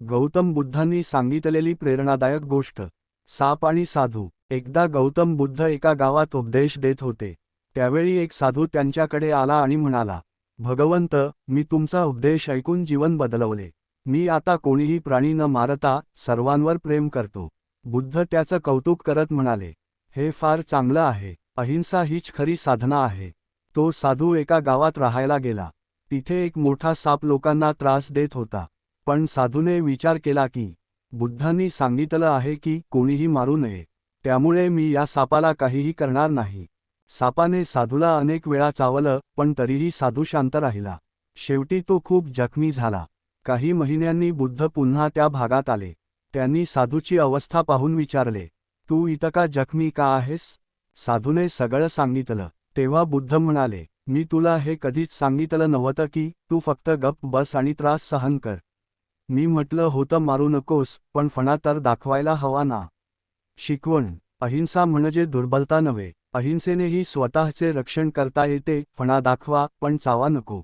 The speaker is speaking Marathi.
गौतम बुद्धांनी सांगितलेली प्रेरणादायक गोष्ट साप आणि साधू. एकदा गौतम बुद्ध एका गावात उपदेश देत होते. त्यावेळी एक साधू त्यांच्याकडे आला आणि म्हणाला भगवंत मी तुमचा उपदेश ऐकून जीवन बदलवले. मी आता कोणीही प्राणी न मारता सर्वांवर प्रेम करतो. बुद्ध त्याचं कौतुक करत म्हणाले हे फार चांगलं आहे. अहिंसा हीच खरी साधना आहे. तो साधू एका गावात राहायला गेला. तिथे एक मोठा साप लोकांना त्रास देत होता. पण साधूने विचार केला की बुद्धांनी सांगितलं आहे की कोणीही मारू नये. त्यामुळे मी या सापाला काहीही करणार नाही. सापाने साधूला अनेक वेळा चावलं पण तरीही साधू शांत राहिला. शेवटी तो खूप जखमी झाला. काही महिन्यांनी बुद्ध पुन्हा त्या भागात आले. त्यांनी साधूची अवस्था पाहून विचारले तू इतका जखमी का आहेस? साधूने सगळं सांगितलं. तेव्हा बुद्ध म्हणाले मी तुला हे कधीच सांगितलं नव्हतं की तू फक्त गप्प बस आणि त्रास सहन कर. मी म्हटलं होतं मारू नकोस पण फणा तर दाखवायला हवा ना. शिकवण अहिंसा म्हणजे दुर्बलता नव्हे अहिंसेनेही स्वतःचे रक्षण करता येते फणा दाखवा पण चावा नको.